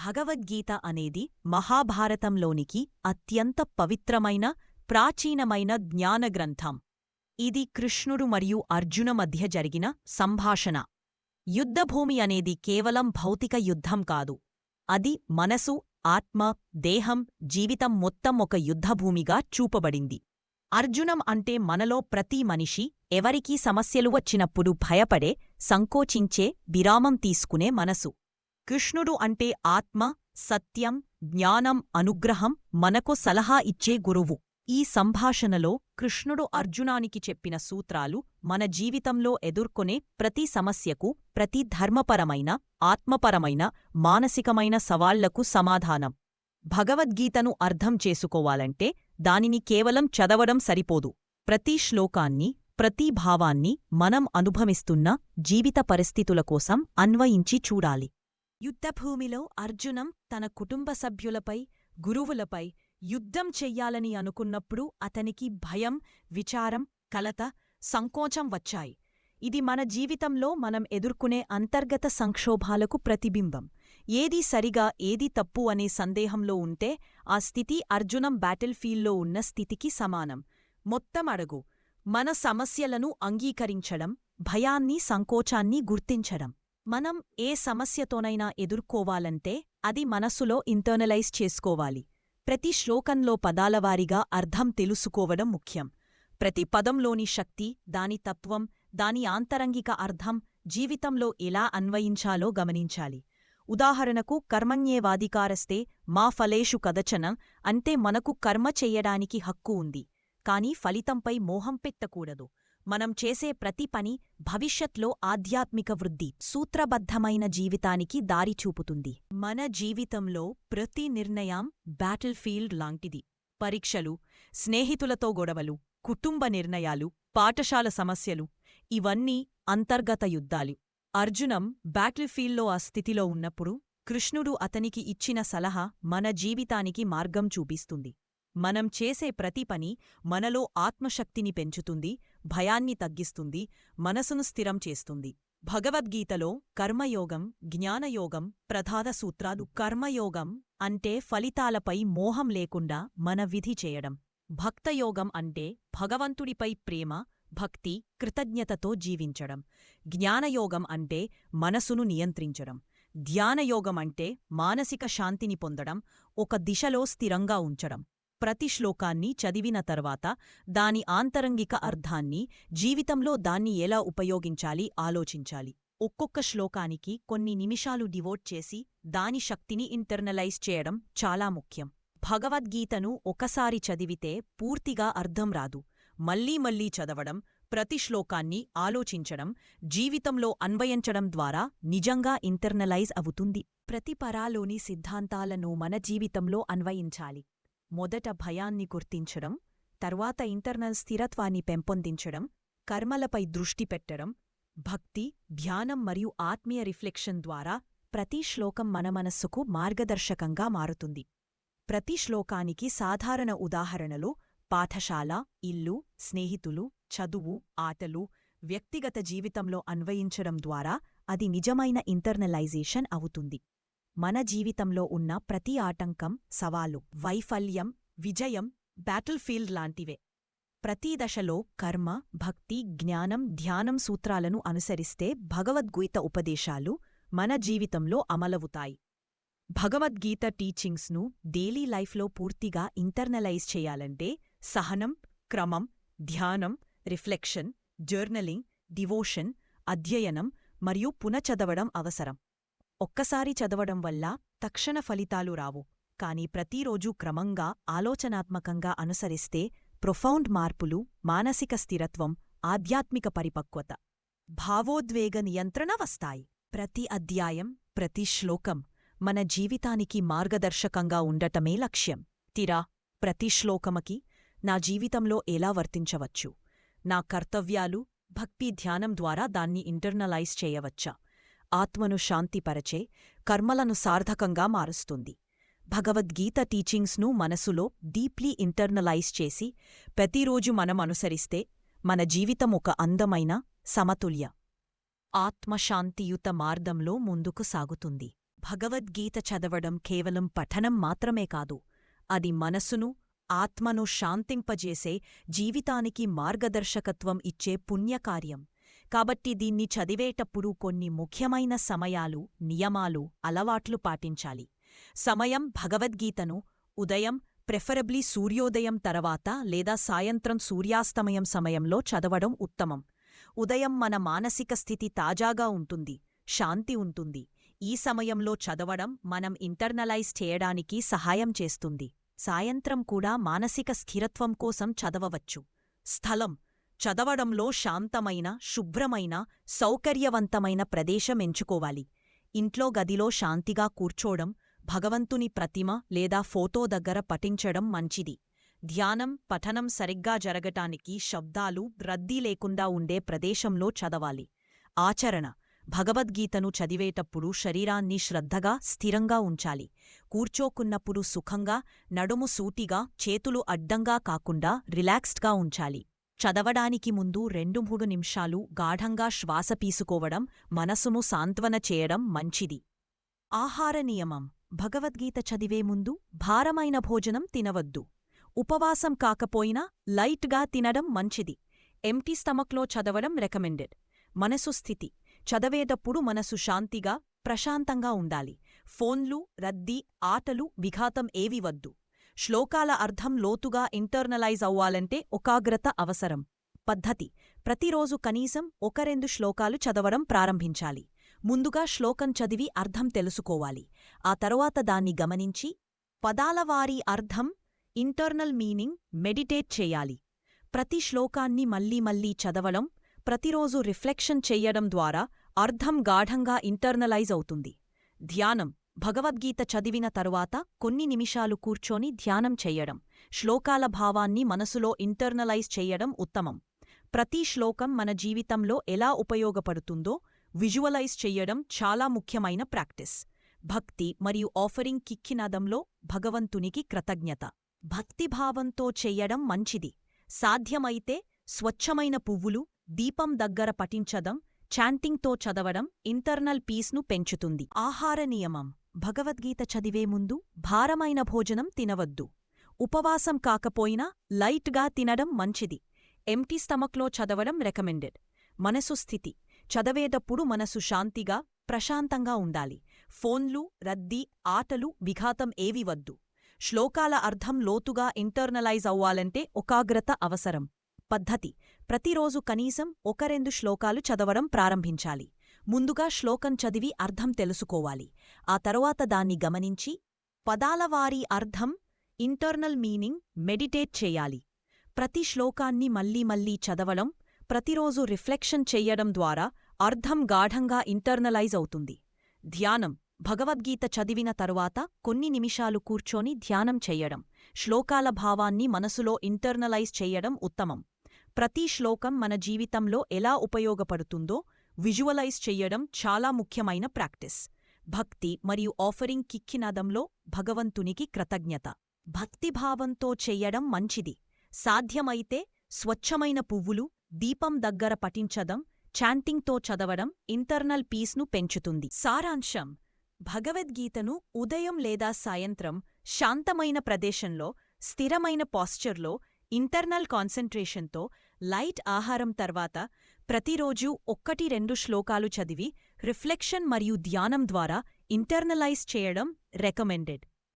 భగవద్గీత అనేది మహాభారతంలోనికి అత్యంత పవిత్రమైన ప్రాచీనమైన జ్ఞానగ్రంథం. ఇది కృష్ణుడు మరియు అర్జున మధ్య జరిగిన సంభాషణ. యుద్ధభూమి అనేది కేవలం భౌతిక యుద్ధం కాదు. అది మనసు ఆత్మ దేహం జీవితం మొత్తం ఒక యుద్ధభూమిగా చూపబడింది. అర్జునం అంటే మనలో ప్రతి మనిషి ఎవరికీ సమస్యలు వచ్చినప్పుడు భయపడే సంకోచించే విరామం తీసుకునే మనసు. కృష్ణుడు అంటే ఆత్మ సత్యం జ్ఞానం అనుగ్రహం మనకు సలహా ఇచ్చే గురువు. ఈ సంభాషణలో కృష్ణుడు అర్జునానికి చెప్పిన సూత్రాలు మన జీవితంలో ఎదుర్కొనే ప్రతి సమస్యకు ప్రతి ధర్మపరమైన ఆత్మపరమైన మానసికమైన సవాళ్ళకు సమాధానం. భగవద్గీతను అర్థం చేసుకోవాలంటే దానిని కేవలం చదవడం సరిపోదు. ప్రతి శ్లోకాన్ని ప్రతి భావాన్ని మనం అనుభవిస్తున్న జీవిత పరిస్థితుల కోసం అన్వయించి చూడాలి. యుద్ధభూమిలో అర్జునం తన కుటుంబ సభ్యులపై గురువులపై యుద్ధం చెయ్యాలని అనుకున్నప్పుడు అతనికి భయం విచారం కలత సంకోచం వచ్చాయి. ఇది మన జీవితంలో మనం ఎదుర్కొనే అంతర్గత సంక్షోభాలకు ప్రతిబింబం. ఏది సరిగా ఏది తప్పు అనే సందేహంలో ఉంటే ఆ స్థితి అర్జునం బ్యాటిల్ ఫీల్డ్లో ఉన్న స్థితికి సమానం. మొత్తం అడుగు. మన సమస్యలను అంగీకరించడం భయాన్ని సంకోచాన్ని గుర్తించడం. మనం ఏ సమస్యతోనైనా ఎదుర్కోవాలంటే అది మనసులో ఇంటర్నలైజ్ చేసుకోవాలి. ప్రతి శ్లోకంలో పదాలవారీగా అర్థం తెలుసుకోవడం ముఖ్యం. ప్రతి పదంలోని శక్తి దాని తత్వం దాని ఆంతరంగిక అర్థం జీవితంలో ఎలా అన్వయించాలో గమనించాలి. ఉదాహరణకు కర్మణ్యేవాధికారస్తే మా ఫలేషు కదచన అంటే మనకు కర్మ చెయ్యడానికి హక్కు ఉంది. కాని ఫలితంపై మోహం పెట్టకూడదు. మనం చేసే ప్రతి పని భవిష్యత్లో ఆధ్యాత్మిక వృద్ధి సూత్రబద్ధమైన జీవితానికి దారి చూపుతుంది. మన జీవితంలో ప్రతి నిర్ణయం బ్యాటిల్ ఫీల్డ్ లాంటిది. పరీక్షలు స్నేహితులతో గొడవలు కుటుంబ నిర్ణయాలు పాఠశాల సమస్యలు ఇవన్నీ అంతర్గత యుద్ధాలు. అర్జునం బ్యాటిల్ ఫీల్డ్లో ఆ స్థితిలో ఉన్నప్పుడు కృష్ణుడు అతనికి ఇచ్చిన సలహా మన జీవితానికి మార్గం చూపిస్తుంది. మనం చేసే ప్రతి పని మనలో ఆత్మశక్తిని పెంచుతుంది భయాన్ని తగ్గిస్తుంది మనసును స్థిరం చేస్తుంది. భగవద్గీతలో కర్మయోగం జ్ఞానయోగం ప్రధాన సూత్రాలు కర్మయోగం అంటే ఫలితాలపై మోహం లేకుండా మన విధి చేయడం. భక్తయోగం అంటే భగవంతుడిపై ప్రేమ భక్తి కృతజ్ఞతతో జీవించడం. జ్ఞానయోగం అంటే మనసును నియంత్రించడం. ధ్యానయోగం అంటే మానసిక శాంతిని పొందడం ఒక దిశలో స్థిరంగా ఉంచడం. ప్రతి శ్లోకాన్ని చదివిన తర్వాత దాని ఆంతరంగిక అర్థాన్ని జీవితంలో దాన్ని ఎలా ఉపయోగించాలి ఆలోచించాలి. ఒక్కొక్క శ్లోకానికి కొన్ని నిమిషాలు డివోట్ చేసి దాని శక్తిని ఇంటర్నలైజ్ చేయడం చాలా ముఖ్యం. భగవద్గీతను ఒకసారి చదివితే పూర్తిగా అర్థం రాదు. మళ్ళీ మళ్ళీ చదవడం ప్రతి శ్లోకాన్ని ఆలోచించడం జీవితంలో అన్వయించడం ద్వారా నిజంగా ఇంటర్నలైజ్ అవుతుంది. ప్రతి పరాలోని సిద్ధాంతాలను మన జీవితంలో అన్వయించాలి. మొదట భయాన్ని గుర్తించడం తర్వాత ఇంటర్నల్ స్థిరత్వాన్ని పెంపొందించడం కర్మలపై దృష్టి పెట్టడం భక్తి ధ్యానం మరియు ఆత్మీయ రిఫ్లెక్షన్ ద్వారా ప్రతి శ్లోకం మన మనస్సుకు మార్గదర్శకంగా మారుతుంది. ప్రతి శ్లోకానికి సాధారణ ఉదాహరణలు పాఠశాల ఇల్లు స్నేహితులు చదువు ఆటలు వ్యక్తిగత జీవితంలో అన్వయించడం ద్వారా అది నిజమైన ఇంటర్నలైజేషన్ అవుతుంది. మన జీవితంలో ఉన్న ప్రతి ఆటంకం సవాలు వైఫల్యం విజయం బ్యాటిల్ఫీల్డ్ లాంటివే. ప్రతి దశలో కర్మ భక్తి జ్ఞానం ధ్యానం సూత్రాలను అనుసరిస్తే భగవద్గీత ఉపదేశాలు మన జీవితంలో అమలవుతాయి. భగవద్గీత టీచింగ్స్ను డైలీ లైఫ్లో పూర్తిగా ఇంటర్నలైజ్ చేయాలంటే సహనం క్రమం ధ్యానం రిఫ్లెక్షన్ జర్నలింగ్ డివోషన్ అధ్యయనం మరియు పునచదవడం అవసరం. ఒక్కసారి చదవడం వల్ల తక్షణ ఫలితాలు రావు. కాని ప్రతిరోజూ క్రమంగా ఆలోచనాత్మకంగా అనుసరిస్తే ప్రొఫౌండ్ మార్పులు మానసిక స్థిరత్వం ఆధ్యాత్మిక పరిపక్వత భావోద్వేగ నియంత్రణ వస్తాయి. ప్రతి అధ్యాయం ప్రతి శ్లోకం మన జీవితానికి మార్గదర్శకంగా ఉండటమే లక్ష్యం. తిరా ప్రతి శ్లోకమకి నా జీవితంలో ఎలా వర్తించవచ్చు? నా కర్తవ్యాలు భక్తి ధ్యానం ద్వారా దాన్ని ఇంటర్నలైజ్ చేయవచ్చా? ఆత్మను శాంతిపరచే కర్మలను సార్థకంగా మారుస్తుంది. భగవద్గీత టీచింగ్స్ను మనసులో డీప్లీ ఇంటర్నలైజ్ చేసి ప్రతిరోజు మనం అనుసరిస్తే మన జీవితం ఒక అందమైన సమతుల్య ఆత్మశాంతియుత మార్గంలో ముందుకు సాగుతుంది. భగవద్గీత చదవడం కేవలం పఠనం మాత్రమే కాదు అది మనసును ఆత్మను శాంతింపజేసే జీవితానికి మార్గదర్శకత్వం ఇచ్చే పుణ్యకార్యం. కాబట్టి దీన్ని చదివేటప్పుడు కొన్ని ముఖ్యమైన సమయాలు నియమాలు అలవాట్లు పాటించాలి. సమయం భగవద్గీతను ఉదయం ప్రెఫరబ్లీ సూర్యోదయం తర్వాత లేదా సాయంత్రం సూర్యాస్తమయం సమయంలో చదవడం ఉత్తమం. ఉదయం మన మానసిక స్థితి తాజాగా ఉంటుంది శాంతి ఉంటుంది. ఈ సమయంలో చదవడం మనం ఇంటర్నలైజ్ చేయడానికి సహాయం చేస్తుంది. సాయంత్రం కూడా మానసిక స్థిరత్వం కోసం చదవవచ్చు. స్థలం చదవడంలో శాంతమైన శుభ్రమైన సౌకర్యవంతమైన ప్రదేశం ఎంచుకోవాలి. ఇంట్లో గదిలో శాంతిగా కూర్చోడం భగవంతుని ప్రతిమ లేదా ఫోటో దగ్గర పఠించడం మంచిది. ధ్యానం పఠనం సరిగ్గా జరగటానికి శబ్దాలు రద్దీ లేకుండా ఉండే ప్రదేశంలో చదవాలి. ఆచరణ భగవద్గీతను చదివేటప్పుడు శరీరాన్ని శ్రద్ధగా స్థిరంగా ఉంచాలి. కూర్చోకున్నప్పుడు సుఖంగా నడుము సూటిగా చేతులు అడ్డంగా కాకుండా రిలాక్స్డ్గా ఉంచాలి. చదవడానికి ముందు రెండు మూడు నిమిషాలు గాఢంగా శ్వాస పీసుకోవడం మనసును సాంత్వన చేయడం మంచిది. ఆహార నియమం. భగవద్గీత చదివే ముందు భారమైన భోజనం తినవద్దు. ఉపవాసం కాకపోయినా లైట్గా తినడం మంచిది. ఎంటీ స్టమక్లో చదవడం రికమెండెడ్. మనసు స్థితి. చదవేటప్పుడు మనసు శాంతిగా ప్రశాంతంగా ఉండాలి. ఫోన్లు రద్దీ ఆటలు విఘాతం ఏవి వద్దు. శ్లోకాల అర్థం లోతుగా ఇంటర్నలైజ్ అవ్వాలంటే ఒకాగ్రత అవసరం. పద్ధతి. ప్రతిరోజు కనీసం ఒకరెందు శ్లోకాలు చదవడం ప్రారంభించాలి. ముందుగా శ్లోకం చదివి అర్థం తెలుసుకోవాలి. ఆ తరువాత దాన్ని గమనించి పదాలవారీ అర్థం ఇంటర్నల్ మీనింగ్ మెడిటేట్ చేయాలి. ప్రతి శ్లోకాన్ని మళ్ళీ మళ్ళీ చదవడం ప్రతిరోజు రిఫ్లెక్షన్ చెయ్యడం ద్వారా అర్థం గాఢంగా ఇంటర్నలైజ్ అవుతుంది. ధ్యానం. భగవద్గీత చదివిన తరువాత కొన్ని నిమిషాలు కూర్చొని ధ్యానం చెయ్యడం శ్లోకాల భావాన్ని మనసులో ఇంటర్నలైజ్ చెయ్యడం ఉత్తమం. ప్రతి శ్లోకం మన జీవితంలో ఎలా ఉపయోగపడుతుందో విజువలైజ్ చెయ్యడం చాలా ముఖ్యమైన ప్రాక్టీస్. భక్తి మరియు ఆఫరింగ్ కిక్కినదంలో భగవంతునికి కృతజ్ఞత. భక్తిభావంతో చెయ్యడం మంచిది. సాధ్యమైతే స్వచ్ఛమైన పువ్వులు దీపం దగ్గర పఠించడం చాంటింగ్తో చదవడం ఇంటర్నల్ పీస్ను పెంచుతుంది. ఆహార నియమం. భగవద్గీత చదివే ముందు భారమైన భోజనం తినవద్దు. ఉపవాసం కాకపోయినా లైట్గా తినడం మంచిది. ఎంటీ స్టమక్లో చదవడం రెకమెండెడ్. మనసు స్థితి. చదవేటప్పుడు మనసు శాంతిగా ప్రశాంతంగా ఉండాలి. ఫోన్లు రద్దీ ఆటలు విఘాతం ఏవి వద్దు. శ్లోకాల అర్థం లోతుగా ఇంటర్నలైజ్ అవ్వాలంటే ఒకాగ్రత అవసరం. పద్ధతి. ప్రతిరోజు కనీసం ఒకరెందు శ్లోకాలు చదవడం ప్రారంభించాలి. ముందుగా శ్లోకం చదివి అర్థం తెలుసుకోవాలి. ఆ తరువాత దాన్ని గమనించి పదాలవారీ అర్థం ఇంటర్నల్ మీనింగ్ మెడిటేట్ చేయాలి. ప్రతి శ్లోకాన్ని మళ్ళీ మళ్ళీ చదవడం ప్రతిరోజు రిఫ్లెక్షన్ చెయ్యడం ద్వారా అర్థం గాఢంగా ఇంటర్నలైజ్ అవుతుంది. ధ్యానం భగవద్గీత చదివిన తరువాత కొన్ని నిమిషాలు కూర్చొని ధ్యానం చెయ్యడం శ్లోకాల భావాన్ని మనసులో ఇంటర్నలైజ్ చెయ్యడం ఉత్తమం. ప్రతి శ్లోకం మన జీవితంలో ఎలా ఉపయోగపడుతుందో విజువలైజ్ చెయ్యడం చాలా ముఖ్యమైన ప్రాక్టీస్. భక్తి మరియు ఆఫరింగ్ కిక్కినాదంలో భగవంతునికి కృతజ్ఞత. భక్తిభావంతో చెయ్యడం మంచిది. సాధ్యమైతే స్వచ్ఛమైన పువ్వులు దీపం దగ్గర పఠించడం చాంటింగ్తో చదవడం ఇంటర్నల్ పీస్ను పెంచుతుంది. సారాంశం భగవద్గీతను ఉదయం లేదా సాయంత్రం శాంతమైన ప్రదేశంలో స్థిరమైన పాశ్చర్లో ఇంటర్నల్ కాన్సంట్రేషన్తో లైట్ ఆహారం తర్వాత ప్రతిరోజూ ఒక్కటి రెండు శ్లోకాలు చదివి రిఫ్లెక్షన్ మరియు ధ్యానం ద్వారా ఇంటర్నలైజ్ చేయడం రెకమెండెడ్.